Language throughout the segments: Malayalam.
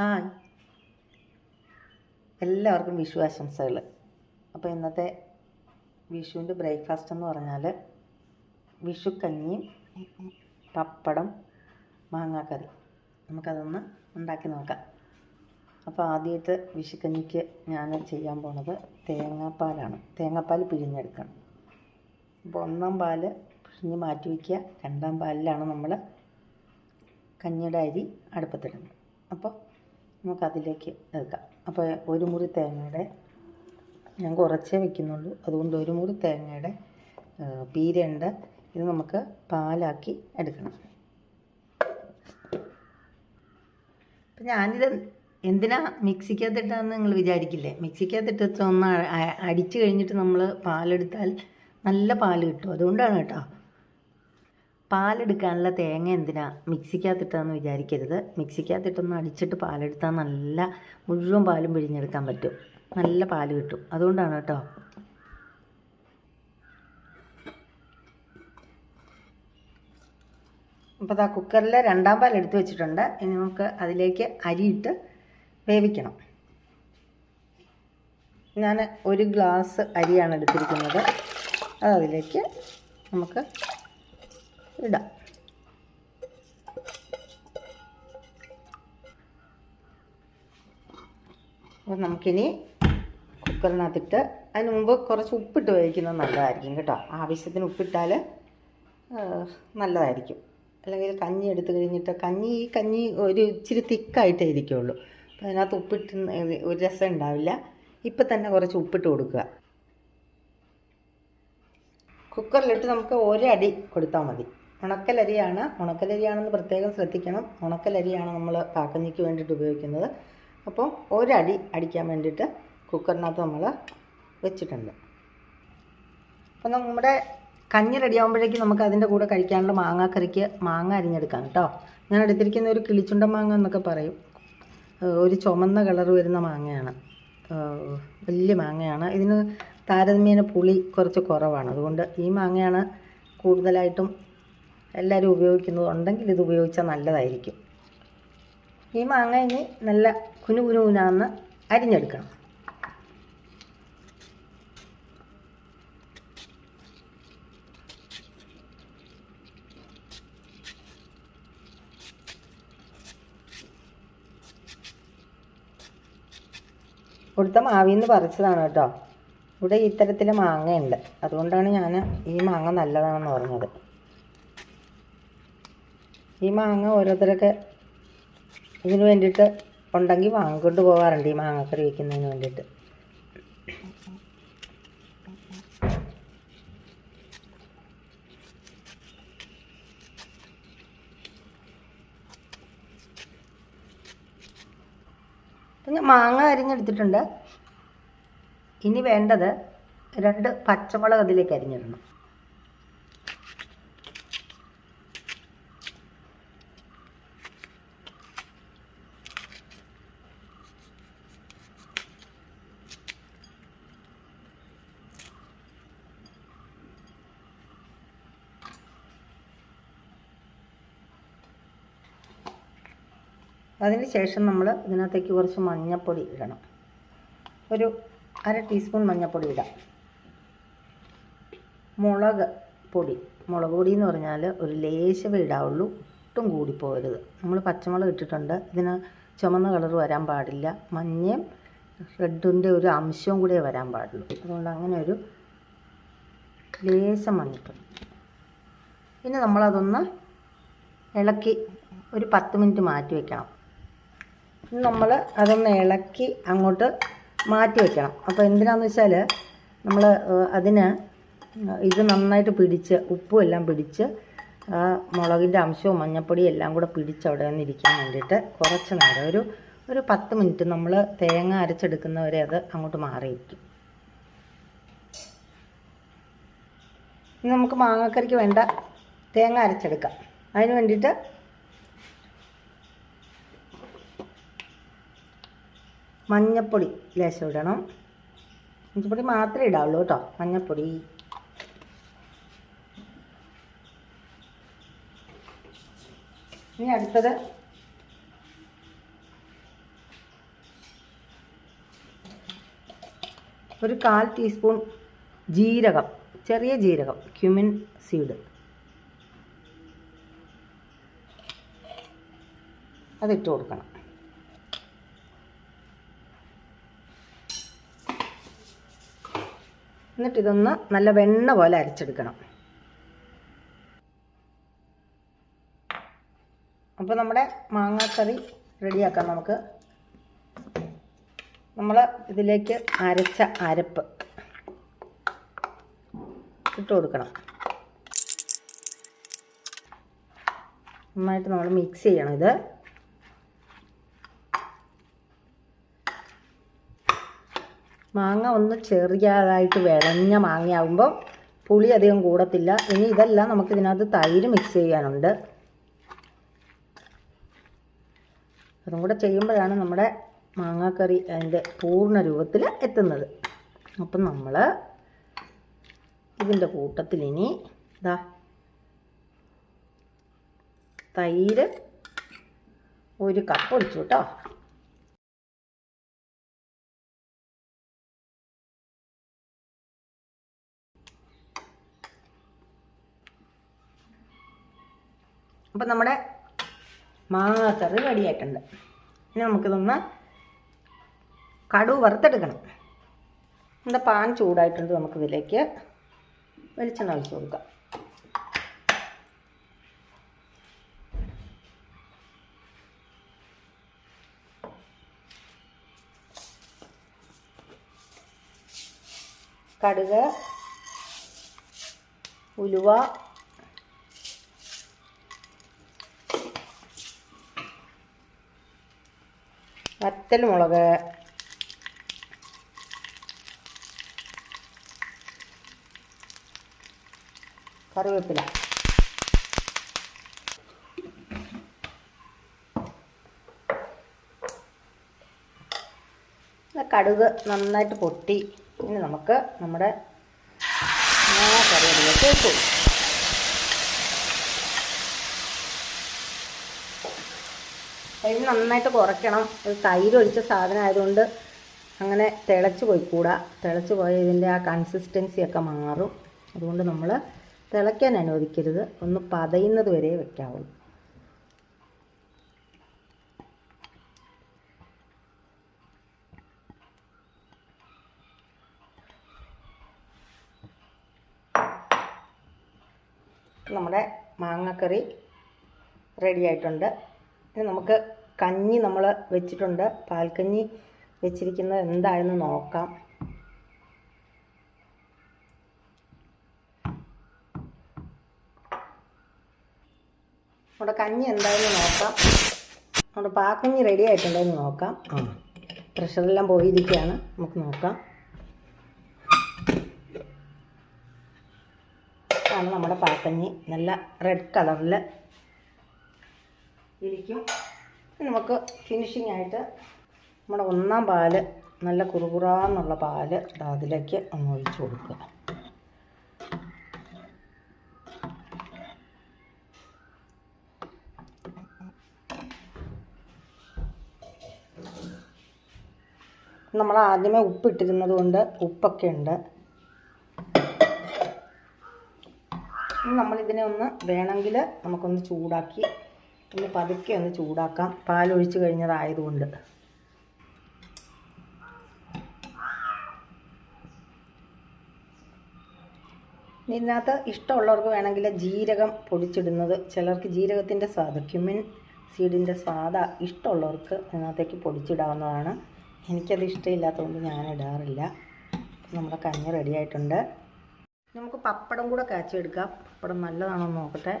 ഹായ്. എല്ലാവർക്കും വിഷു ആശംസകൾ. അപ്പോൾ ഇന്നത്തെ വിഷുവിന്റെ ബ്രേക്ക്ഫാസ്റ്റ് എന്ന് പറഞ്ഞാൽ വിഷുക്കഞ്ഞിയും പപ്പടം മാങ്ങാക്കറി. നമുക്കതൊന്ന് ഉണ്ടാക്കി നോക്കാം. അപ്പോൾ ആദ്യമായിട്ട് വിഷുക്കഞ്ഞിക്ക് ഞാൻ ചെയ്യാൻ പോണത് തേങ്ങാപ്പാലാണ്. തേങ്ങാപ്പാൽ പിഴിഞ്ഞെടുക്കണം. അപ്പോൾ ഒന്നാം പാൽ പിഴിഞ്ഞ് മാറ്റി വയ്ക്കുക. രണ്ടാം പാലിലാണ് നമ്മൾ കഞ്ഞിയുടെ അരി അടുപ്പത്തിടുന്നത്. അപ്പോൾ നമുക്കതിലേക്ക് എടുക്കാം. അപ്പോൾ ഒരു മുറി തേങ്ങയുടെ ഞാൻ കുറച്ചേ വെക്കുന്നുള്ളൂ. അതുകൊണ്ട് ഒരു മുറി തേങ്ങയുടെ പീരണ്ട് ഇത് നമുക്ക് പാലാക്കി എടുക്കണം. അപ്പം ഞാനിത് എന്തിനാ മിക്സിക്കകത്തിട്ടാന്ന് നിങ്ങൾ വിചാരിക്കില്ലേ? മിക്സിക്കകത്തിട്ട് ഒന്ന് അ- അ- കഴിഞ്ഞിട്ട് നമ്മൾ പാലെടുത്താൽ നല്ല പാൽ കിട്ടും. അതുകൊണ്ടാണ് കേട്ടോ. പാലെടുക്കാനുള്ള തേങ്ങ എന്തിനാ മിക്സിക്കകത്തിട്ടാന്ന് വിചാരിക്കരുത്. മിക്സിക്കകത്തിട്ടൊന്ന് അടിച്ചിട്ട് പാലെടുത്താൽ നല്ല മുഴുവൻ പാലും പിഴിഞ്ഞെടുക്കാൻ പറ്റും. നല്ല പാൽ കിട്ടും. അതുകൊണ്ടാണ് കേട്ടോ. അപ്പോൾ അതാ കുക്കറിൽ രണ്ടാം പാൽ എടുത്ത് വെച്ചിട്ടുണ്ട്. ഇനി നമുക്ക് അതിലേക്ക് അരിയിട്ട് വേവിക്കണം. ഞാൻ ഒരു ഗ്ലാസ് അരിയാണ് എടുത്തിരിക്കുന്നത്. അത് അതിലേക്ക് നമുക്ക് ഇടാം. അപ്പം നമുക്കിനി കുക്കറിനകത്തിട്ട് അതിന് മുമ്പ് കുറച്ച് ഉപ്പിട്ട് വേവിക്കുന്നത് നല്ലതായിരിക്കും കേട്ടോ. ആവശ്യത്തിന് ഉപ്പിട്ടാൽ നല്ലതായിരിക്കും. അല്ലെങ്കിൽ കഞ്ഞി എടുത്തു കഴിഞ്ഞിട്ട് കഞ്ഞി ഈ കഞ്ഞി ഒരു ഇച്ചിരി തിക്കായിട്ടേ ഇരിക്കുള്ളൂ. അപ്പോൾ അതിനകത്ത് ഉപ്പിട്ട് ഒരു രസം ഉണ്ടാവില്ല. ഇപ്പം തന്നെ കുറച്ച് ഉപ്പിട്ട് കൊടുക്കുക. കുക്കറിലിട്ട് നമുക്ക് ഒരടി കൊടുത്താൽ മതി. ഉണക്കലരിയാണ്. ഉണക്കലരിയാണെന്ന് പ്രത്യേകം ശ്രദ്ധിക്കണം. ഉണക്കലരിയാണ് നമ്മൾ കാക്കഞ്ഞിക്ക് വേണ്ടിയിട്ട് ഉപയോഗിക്കുന്നത്. അപ്പോൾ ഒരടി അടിക്കാൻ വേണ്ടിയിട്ട് കുക്കറിനകത്ത് നമ്മൾ വെച്ചിട്ടുണ്ട്. അപ്പം നമ്മുടെ കഞ്ഞി റെഡിയാകുമ്പോഴേക്കും നമുക്ക് അതിന്റെ കൂടെ കഴിക്കാനുള്ള മാങ്ങാക്കറിക്ക് മാങ്ങ അരിഞ്ഞെടുക്കാം കേട്ടോ. ഞാൻ എടുത്തിരിക്കുന്ന ഒരു കിളിച്ചുണ്ട മാങ്ങ എന്നൊക്കെ പറയും. ഒരു ചുമന്ന കളർ വരുന്ന മാങ്ങയാണ്. വലിയ മാങ്ങയാണ്. ഇതിന് താരതമ്യേന പുളി കുറച്ച് കുറവാണ്. അതുകൊണ്ട് ഈ മാങ്ങയാണ് കൂടുതലായിട്ടും എല്ലാവരും ഉപയോഗിക്കുന്നത് ഉണ്ടെങ്കിൽ ഇത് ഉപയോഗിച്ചാൽ നല്ലതായിരിക്കും. ഈ മാങ്ങ ഇനി നല്ല കുനു കുനു കുനാന്ന് അരിഞ്ഞെടുക്കണം. കൊടുത്ത മാവിന്ന് പറിച്ചതാണ് കേട്ടോ. ഇവിടെ ഇത്തരത്തിലെ മാങ്ങയുണ്ട്. അതുകൊണ്ടാണ് ഞാൻ ഈ മാങ്ങ നല്ലതാണെന്ന് പറഞ്ഞത്. ഈ മാങ്ങ ഓരോരുത്തരൊക്കെ ഇതിന് വേണ്ടിയിട്ട് ഉണ്ടെങ്കിൽ വാങ്ങിക്കൊണ്ട് പോകാറുണ്ട് ഈ മാങ്ങക്കറി വയ്ക്കുന്നതിന് വേണ്ടിയിട്ട്. പിന്നെ മാങ്ങ അരിഞ്ഞെടുത്തിട്ടുണ്ട് ഇനി വേണ്ടത് രണ്ട് പച്ചമുളക് അതിലേക്ക് അരിഞ്ഞിടണം. അതിന് ശേഷം നമ്മൾ ഇതിനകത്തേക്ക് കുറച്ച് മഞ്ഞൾപ്പൊടി ഇടണം. ഒരു അര ടീസ്പൂൺ മഞ്ഞൾപ്പൊടി ഇടാം. മുളക് പൊടി. മുളക് പൊടി എന്ന് പറഞ്ഞാൽ ഒരു ലേശമേ ഇടാവുള്ളൂ. ഒട്ടും കൂടിപ്പോകരുത്. നമ്മൾ പച്ചമുളക് ഇട്ടിട്ടുണ്ട്. ഇതിന് ചുമന്ന കളർ വരാൻ പാടില്ല. മഞ്ഞയും റെഡിന്റെ ഒരു അംശവും കൂടെ വരാൻ പാടുള്ളൂ. അതുകൊണ്ട് അങ്ങനെ ഒരു ലേശം മഞ്ഞൾപ്പൊടി പിന്നെ നമ്മളതൊന്ന് ഇളക്കി ഒരു പത്ത് മിനിറ്റ് മാറ്റി വെക്കണം. നമ്മൾ അതൊന്ന് ഇളക്കി അങ്ങോട്ട് മാറ്റി വെക്കണം. അപ്പോൾ എന്തിനാന്ന് വെച്ചാൽ നമ്മൾ അതിന് ഇത് നന്നായിട്ട് പിടിച്ച് ഉപ്പും എല്ലാം പിടിച്ച് മുളകിന്റെ അംശവും മഞ്ഞപ്പൊടിയും എല്ലാം കൂടെ പിടിച്ച് അവിടെ വന്നിരിക്കാൻ വേണ്ടിയിട്ട് കുറച്ച് നേരം ഒരു ഒരു പത്ത് മിനിറ്റ് നമ്മൾ തേങ്ങ അരച്ചെടുക്കുന്നവരെ അത് അങ്ങോട്ട് മാറിയിരിക്കും. ഇനി നമുക്ക് മാങ്ങക്കറിക്ക് വേണ്ട തേങ്ങ അരച്ചെടുക്കാം. അതിന് വേണ്ടിയിട്ട് മഞ്ഞപ്പൊടി ലേശം ഇടണം. മഞ്ഞപ്പൊടി മാത്രമേ ഇടാവുള്ളൂ കേട്ടോ. മഞ്ഞപ്പൊടി. ഇനി അടുത്തത് ഒരു കാൽ ടീസ്പൂൺ ജീരകം ചെറിയ ജീരകം ക്യുമിൻ സീഡ്. അതിട്ട് കൊടുക്കണം. എന്നിട്ട് ഇതൊന്ന് നല്ല വെണ്ണ പോലെ അരച്ചെടുക്കണം. അപ്പോൾ നമ്മുടെ മാങ്ങാക്കറി റെഡിയാക്കാം നമുക്ക്. നമ്മൾ ഇതിലേക്ക് അരച്ച അരപ്പ് ഇട്ട് കൊടുക്കണം. നന്നായിട്ട് നമ്മൾ മിക്സ് ചെയ്യണം ഇത്. മാങ്ങ ഒന്ന് ചെറിയതായിട്ട് വിളഞ്ഞ മാങ്ങയാകുമ്പോൾ പുളി അധികം കൂടത്തില്ല. ഇനി ഇതെല്ലാം നമുക്ക് ഇതിനകത്ത് തൈര് മിക്സ് ചെയ്യാനുണ്ട്. അതും കൂടെ ചെയ്യുമ്പോഴാണ് നമ്മുടെ മാങ്ങാക്കറി അതിന്റെ പൂർണ രൂപത്തിൽ എത്തുന്നത്. അപ്പം നമ്മൾ ഇതിന്റെ കൂട്ടത്തിൽ ഇനി ഇതാ തൈര് ഒരു കപ്പ് ഒഴിച്ചു കേട്ടോ. അപ്പം നമ്മുടെ മാങ്ങാക്കറി റെഡിയായിട്ടുണ്ട്. ഇനി നമുക്കിതൊന്ന് കടുവ് വറുത്തെടുക്കണം. എന്താ പാൻ ചൂടായിട്ടുണ്ട് നമുക്കിതിലേക്ക് വെളിച്ചെണ്ണ ഒഴിച്ച് കൊടുക്കാം. കടുക് ഉലുവ വറ്റൽ മുളക് കറിവേപ്പില കടുക് നന്നായിട്ട് പൊട്ടി. ഇനി നമുക്ക് നമ്മുടെ കറിവേപ്പിലേക്ക് ഇട്ടു അതിന് നന്നായിട്ട് കുറയ്ക്കണം. തൈര് ഒഴിച്ച സാധനം ആയതുകൊണ്ട് അങ്ങനെ തിളച്ച് പോയിക്കൂടാ. തിളച്ച് പോയ ഇതിന്റെ ആ കൺസിസ്റ്റൻസി ഒക്കെ മാറും. അതുകൊണ്ട് നമ്മൾ തിളയ്ക്കാൻ അനുവദിക്കരുത്. ഒന്ന് പതയുന്നത് വരെ വെക്കാവുള്ളൂ. നമ്മുടെ മാങ്ങക്കറി റെഡി ആയിട്ടുണ്ട്. ഇനി നമുക്ക് കഞ്ഞി നമ്മൾ വെച്ചിട്ടുണ്ട്. പാൽക്കഞ്ഞി വെച്ചിരിക്കുന്നത് എന്തായെന്ന് നോക്കാം. നമ്മുടെ കഞ്ഞി എന്തായെന്ന് നോക്കാം. നമ്മുടെ പാക്കഞ്ഞി റെഡി ആയിട്ടുണ്ടോ എന്ന് നോക്കാം പ്രഷറെല്ലാം പോയിരിക്കുകയാണ്. നമുക്ക് നോക്കാം. ആണ് നമ്മുടെ പാക്കഞ്ഞി നല്ല റെഡ് കളറിൽ ഇരിക്കും. നമുക്ക് ഫിനിഷിംഗ് ആയിട്ട് നമ്മുടെ ഒന്നാം പാൽ നല്ല കുറുകുറാന്നുള്ള പാൽ അതിലേക്ക് ഒന്ന് ഒഴിച്ച് കൊടുക്കുക. നമ്മൾ ആദ്യമേ ഉപ്പിട്ടിരുന്നത് കൊണ്ട് ഉപ്പൊക്കെ ഉണ്ട്. നമ്മളിതിനെ ഒന്ന് വേണമെങ്കിൽ നമുക്കൊന്ന് ചൂടാക്കി ഒന്ന് പതുക്കെ ഒന്ന് ചൂടാക്കാം. പാലൊഴിച്ച് കഴിഞ്ഞതായതുകൊണ്ട്. ഇതിനകത്ത് ഇഷ്ടമുള്ളവർക്ക് വേണമെങ്കിൽ ജീരകം പൊടിച്ചിടുന്നത്. ചിലർക്ക് ജീരകത്തിന്റെ സ്വാദ് ക്യുമിൻ സീഡിന്റെ സ്വാദ ഇഷ്ടമുള്ളവർക്ക് ഇതിനകത്തേക്ക് പൊടിച്ചിടാവുന്നതാണ്. എനിക്കത് ഇഷ്ടമില്ലാത്തതുകൊണ്ട് ഞാൻ ഇടാറില്ല നമ്മുടെ കഞ്ഞി റെഡി ആയിട്ടുണ്ട് നമുക്ക് പപ്പടം കൂടെ കാച്ചെടുക്കാം പപ്പടം നല്ലതാണോ നോക്കട്ടെ.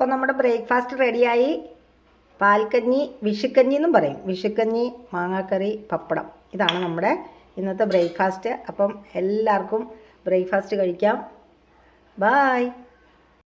അപ്പോൾ നമ്മുടെ ബ്രേക്ക്ഫാസ്റ്റ് റെഡിയായി. പാൽക്കഞ്ഞി വിഷുക്കഞ്ഞി എന്നും പറയും. വിഷുക്കഞ്ഞി മാങ്ങാക്കറി പപ്പടം. ഇതാണ് നമ്മുടെ ഇന്നത്തെ ബ്രേക്ക്ഫാസ്റ്റ്. അപ്പം എല്ലാവർക്കും ബ്രേക്ക്ഫാസ്റ്റ് കഴിക്കാം. ബായ്